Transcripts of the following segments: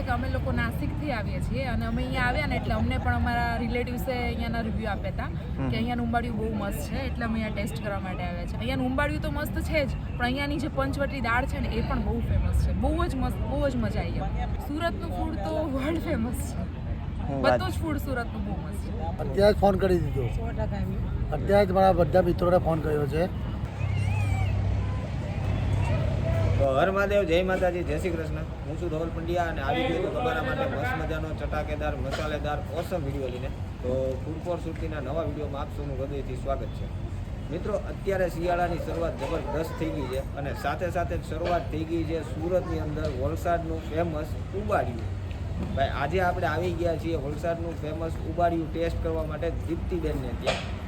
છે કે અમે લોકો નાસિકથી આવીએ છીએ અને અમે અહીંયા આવ્યા ને એટલે અમને પણ અમારા રિલેટિવ્સે અહીંયાના રિવ્યૂ આપ્યા હતા કે અહીંયાનું ઉંબાડિયું બહુ મસ્ત છે એટલે અમે અહીંયા ટેસ્ટ કરવા માટે આવ્યા છે. અહીંયાનું ઉંબાડિયું તો મસ્ત છે જ પણ અહીંયાની જે પંચવટી દાળ છે ને એ પણ બહુ ફેમસ છે. બહુ જ મસ્ત બહુ જ મજા આવી સુરતનું ફૂડ તો વર્લ્ડ ફેમસ છે. બધું જ ફૂડ સુરતનું બહુ મસ્ત છે. અત્યારે જ ફોન કરી દીધો. અત્યારે જ મારા બધા મિત્રોને ફોન કર્યો છે. તો હર મહાદેવ, જય માતાજી, જય શ્રી કૃષ્ણ. હું છું રોહલ પંડ્યા અને આવી ગયો તો તમારા માટે મસ્ત મજાનો ચટાકેદાર, મસાલેદાર ઓસમ વીડિયો લઈને. તો ફૂડ સુરતીના નવા વિડીયોમાં આપ સૌનું હૃદયથી સ્વાગત છે. મિત્રો, અત્યારે શિયાળાની શરૂઆત જબરદસ્ત થઈ ગઈ છે અને સાથે સાથે શરૂઆત થઈ ગઈ છે સુરતની અંદર વલસાડનું ફેમસ ઉબાડિયું. ભાઈ, આજે આપણે આવી ગયા છીએ વલસાડનું ફેમસ ઉબાડિયું ટેસ્ટ કરવા માટે દીપ્તિબેનને ત્યાં.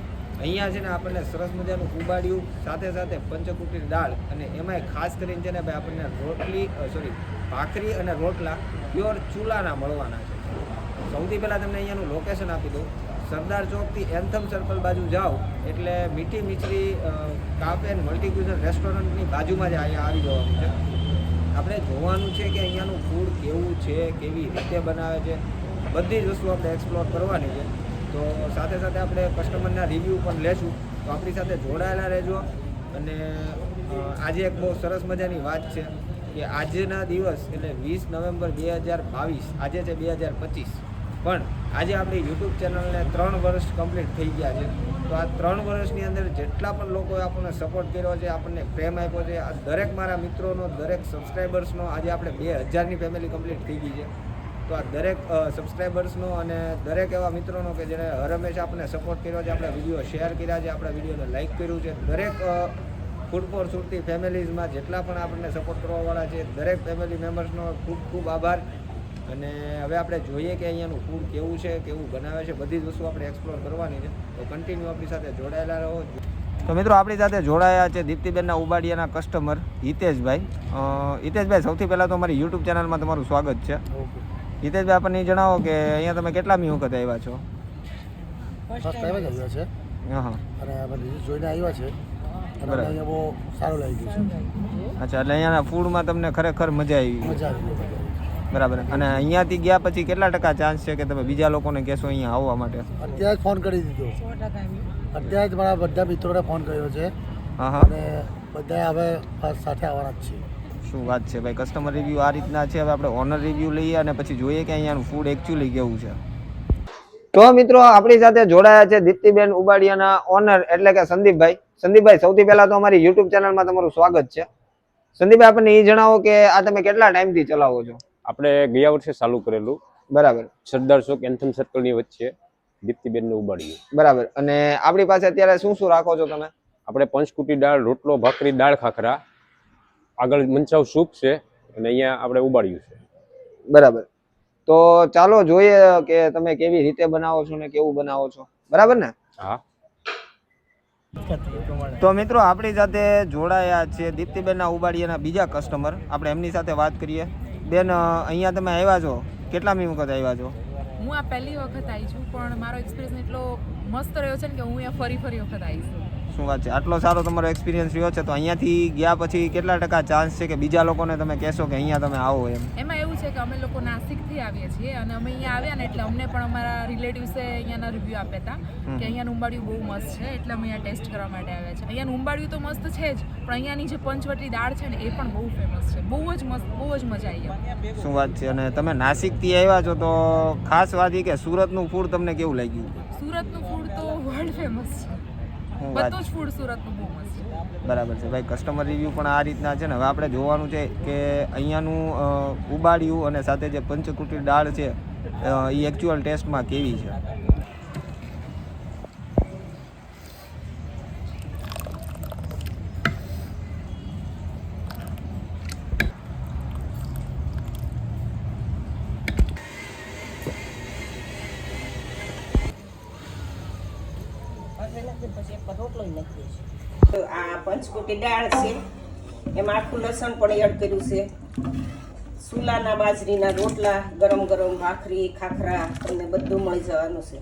અહીંયા છે ને આપણને સરસ મજાનું ઉબાડિયું સાથે સાથે પંચકુટીર દાળ અને એમાંય ખાસ કરીને છે ને ભાઈ આપણને રોટલી સોરી ભાખરી અને રોટલા પ્યોર ચૂલાના મળવાના છે. સૌથી પહેલાં તમને અહીંયાનું લોકેશન આપી દઉં. સરદાર ચોકથી એન્થમ સર્કલ બાજુ જાઓ, એટલે મીઠી મીઠી કાફે એન્ડ મલ્ટીક્યુઝન રેસ્ટોરન્ટની બાજુમાં જ અહીંયા આવી જવાનું છે. આપણે જોવાનું છે કે અહીંયાનું ફૂડ કેવું છે, કેવી રીતે બનાવે છે. બધી જ વસ્તુ આપણે એક્સપ્લોર કરવાની છે. તો સાથે સાથે આપણે કસ્ટમરના રિવ્યૂ પણ લેશું. તો આપણી સાથે જોડાયેલા રહેજો અને આજે એક બહુ સરસ મજાની વાત છે કે આજના દિવસ એટલે વીસ નવેમ્બર બે હજાર બાવીસ, આજે છે બે હજાર પચીસ. પણ આજે આપણી યુટ્યુબ ચેનલને ત્રણ વર્ષ કમ્પ્લીટ થઈ ગયા છે. તો આ ત્રણ વર્ષની અંદર જેટલા પણ લોકોએ આપણને સપોર્ટ કર્યો છે, આપણને પ્રેમ આપ્યો છે, આ દરેક મારા મિત્રોનો, દરેક સબસ્ક્રાઈબર્સનો આજે આપણે બે હજારની ફેમિલી કમ્પ્લીટ થઈ ગઈ છે. તો આ દરેક સબસ્ક્રાઈબર્સનો અને દરેક એવા મિત્રોનો કે જેણે હર હંમેશા આપણને સપોર્ટ કર્યો છે, આપણે વીડિયો શેર કર્યા છે, આપણા વિડીયોને લાઇક કર્યું છે, દરેક ફૂડ ફોર સુરતી ફેમિલીઝમાં જેટલા પણ આપણને સપોર્ટ કરવાવાળા છે, દરેક ફેમિલી મેમ્બર્સનો ખૂબ ખૂબ આભાર. અને હવે આપણે જોઈએ કે અહીંયાનું ફૂડ કેવું છે, કેવું બનાવે છે, બધી જ વસ્તુ આપણે એક્સપ્લોર કરવાની છે. તો કન્ટિન્યુ આપણી સાથે જોડાયેલા રહો. તો મિત્રો, આપણી સાથે જોડાયા છે દીપ્તિબેનના ઉબાડિયાના કસ્ટમર હિતેશભાઈ. હિતેશભાઈ, સૌથી પહેલાં તો અમારી યુટ્યુબ ચેનલમાં તમારું સ્વાગત છે. ઓકે હિતેશભાઈ આપણને જણાવો કે અહીંયા તમે કેટલા મી વખત આવ્યા છો? ફર્સ્ટ ટાઈમ જ આવ્યા છે. હા હા. અને અમે રિવ્યૂ જોઈને આવ્યા છે. બરાબર. અહીંયા બહુ સારું લાગી ગયું છે. અચ્છા એટલે અહીંયાના ફૂડમાં તમને ખરેખર મજા આવી મજા આવી. બરાબર. અને અહીંયાથી ગયા પછી કેટલા ટકા ચાન્સ છે કે તમે બીજા લોકોને કહેશો અહીંયા આવવા માટે? અત્યારે જ ફોન કરી દીધો. અત્યારે જ મારા બધા મિત્રોને ફોન કર્યો છે. હા હા. અને બધા હવે સાથે આવવાના જ છીએ. શું વાત છે ભાઈ? કસ્ટમર રિવ્યૂ આ રીતના છે હવે આપણે ઓનર રિવ્યૂ લઈએ અને પછી જોઈએ કે અહીંયાનું ફૂડ એકચ્યુઅલી કેવું છે. તો મિત્રો આપણી સાથે જોડાયા છે દીપ્તિબેન ઉબાડિયાના ઓનર એટલે કે સંદીપભાઈ. સંદીપભાઈ સૌથી પહેલા તો અમારી યુટ્યુબ ચેનલમાં તમારું સ્વાગત છે. સંદીપભાઈ આપણને એ જણાવો કે આ તમે કેટલા ટાઈમથી ચલાવો છો? આપણે ગયા વર્ષે ચાલુ કરેલું. બરાબર. સરદાર ચોક એન્થમ સર્કલની વચ્ચે દીપ્તિબેનને ઉબાડ્યું. બરાબર. અને આપણી પાસે અત્યારે શું શું રાખો છો તમે? આપણે પંચકુટી દાળ રોટલો ભાખરી દાળ ખાખરા આગળ મંચાવ સૂપ છે અને અહીંયા આપણે ઉબાડ્યું છે. બરાબર. તો ચાલો જોઈએ કે તમે કેવી રીતે બનાવો છો ને કેવું બનાવો છો. બરાબર ને? હા. તો મિત્રો આપણી સાથે જોડાયા છે દીપ્તિબેનના ઉબાડિયાના બીજા કસ્ટમર આપણે એમની સાથે વાત કરીએ. બેન અહીંયા તમે આવ્યા છો? કેટલા મી વખત આવ્યા છો? હું આ પહેલી વખત આવી છું પણ મારો એક્સપિરિયન્સ એટલો મસ્ત રહ્યો છે ને કે હું અહીંયા ફરી ફરી વખત આવીશ શું વાત છે? આટલો સારો તમારો એક્સપિરિયન્સ રહ્યો છે તો અહીંયાથી ગયા પછી કેટલા ટકા ચાન્સ છે કે બીજા લોકોને તમે કહેશો કે અહીંયા તમે આવો એમ? એમાં એવું છે કે અમે લોકો નાસિકથી આવીએ છીએ અને અમે અહીંયા આવ્યા ને એટલે અમને પણ અમારા રિલેટિવ્સે અહીંયાના રિવ્યૂ આપ્યા હતા કે અહીંયાનું ઉંબાડિયું બહુ મસ્ત છે એટલે અમે અહીંયા ટેસ્ટ કરવા માટે આવ્યા છે અહીંયાનું ઉંબાડિયું તો મસ્ત છે જ પણ અહીંયાની જે પંચવટી દાળ છે ને એ પણ બહુ ફેમસ છે. બહુ જ મસ્ત બહુ જ મજા આવી શું વાત છે? અને તમે નાસિકથી આવ્યા છો તો ખાસ વાત એ કે સુરતનું ફૂડ તમને કેવું લાગ્યું? સુરતનું ફૂડ તો વર્લ્ડ ફેમસ છે. બધું જ ફૂડ સુરતનું બહુ મસ્ત બરાબર છે. ભાઈ કસ્ટમર રિવ્યૂ પણ આ રીતના છે ને હવે આપણે જોવાનું છે કે અહીંયાનું ઉબાડિયું અને સાથે જે પંચકુટી દાળ છે એ એકચ્યુઅલ ટેસ્ટમાં કેવી છે? તો આ પંચકોટી દાળ છે, એમાં આખું લસણ પણ એડ કર્યું છે. સુલાના, બાજરીના, રોટલા, ગરમ ગરમ ભાખરી, ખાખરા, તમને બધું મળી જવાનું છે.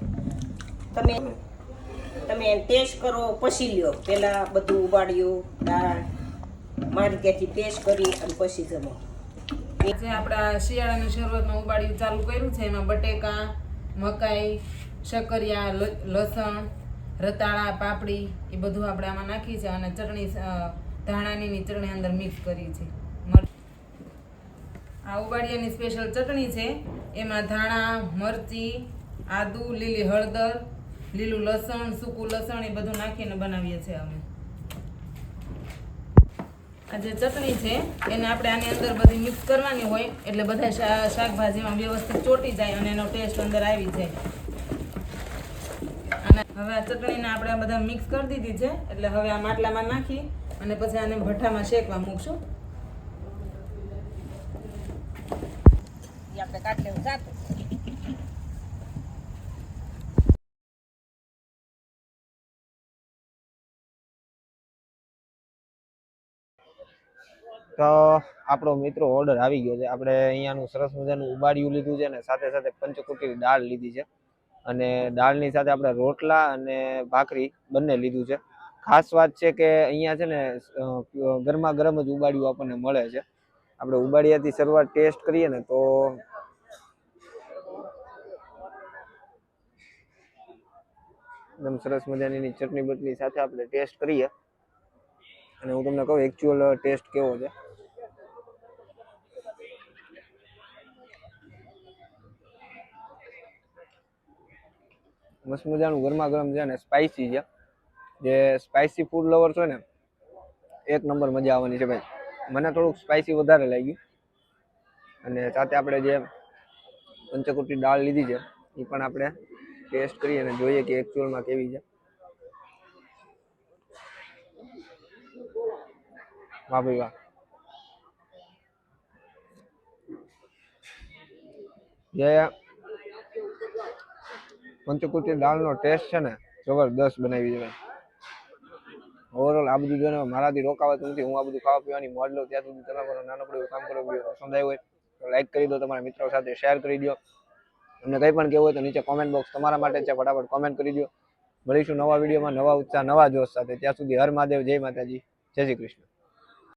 તમે તમે ટેસ્ટ કરો, પછી લ્યો. પહેલાં બધું ઉબાડ્યું દાળ મારી ત્યાંથી ટેસ્ટ કરી અને પછી જમો. જે આપણા શિયાળાની શરૂઆતમાં ઉબાડ્યું ચાલુ કર્યું છે, એમાં બટેકા, મકાઈ, શક્કરિયા લસણ રતાળા, પાપડી, એ બધું આપણે આમાં નાખી છે અને ચટણી ધાણાની ચટણી અંદર મિક્સ કરી છે આ ઉબાડિયાની સ્પેશિયલ ચટણી છે. એમાં ધાણા, મરચી, આદુ, લીલી હળદર, લીલું લસણ, સૂકું લસણ એ બધું નાખીને બનાવીએ છીએ અમે. આ જે ચટણી છે, એને આપણે આની અંદર બધી મિક્સ કરવાની હોય, એટલે બધા શાકભાજીમાં વ્યવસ્થિત ચોટી જાય અને એનો ટેસ્ટ અંદર આવી જાય. અને હવે આ ચટણીને આપણે આ બધા મિક્સ કરી દીધી છે. એટલે હવે આ માટલામાં નાખી અને પછી આને ભઠ્ઠામાં શેકવા મૂકશું. આપણે કાઢ લેવું જાતું. તો આપણો મિત્રો ઓર્ડર આવી ગયો છે. આપણે અહીંયાનું સરસ મજાનું ઉબાડિયું લીધું છે અને સાથે સાથે પંચકુટી દાળ લીધી છે. અને દાળની સાથે આપણે રોટલા અને ભાખરી બંને લીધું છે. ખાસ વાત છે કે અહીંયા છે ને ગરમા ગરમ જ ઉબાડિયું આપણને મળે છે. આપણે ઉબાડિયાથી શરૂઆત ટેસ્ટ કરીએ ને તો એકદમ સરસ મજાની ચટણી બટની સાથે આપણે ટેસ્ટ કરીએ. અને હું તમને કહું એકચ્યુઅલ ટેસ્ટ કેવો છે. મસ્ત મજાનું ગરમા ગરમ છે અને સ્પાઇસી છે. જે સ્પાઇસી ફૂડ લવર છો ને, એક નંબર મજા આવવાની છે ભાઈ. મને થોડુંક સ્પાઇસી વધારે લાગ્યું. અને સાથે આપણે જે પંચકુટી દાળ લીધી છે, એ પણ આપણે ટેસ્ટ કરીએ અને જોઈએ કે એકચ્યુઅલમાં કેવી છે. વાહ ભાઈ વાહ. જે પંચકુટી દાળનો ટેસ્ટ છે ને, જબરદસ્ત બનાવી દેવાય ઓવરઓલ આ બધું જોઈને મારાથી રોકાવાતું નથી. હું આ બધું ખાવા પીવાની મોજ લઉં ત્યાં સુધી તમે મારો નાનકડું કામ કરો વીડિયો પસંદ આવ્યો હોય તો લાઈક કરી દો, તમારા મિત્રો સાથે શેર કરી દો. તમને કંઈ પણ કહેવું હોય તો નીચે કોમેન્ટ બોક્સ તમારા માટે છે, ફટાફટ કોમેન્ટ કરી દો. મળીશું નવા વિડીયોમાં નવા ઉત્સાહ, નવા જોશ સાથે. ત્યાં સુધી હર મહાદેવ, જય માતાજી, જય શ્રી કૃષ્ણ.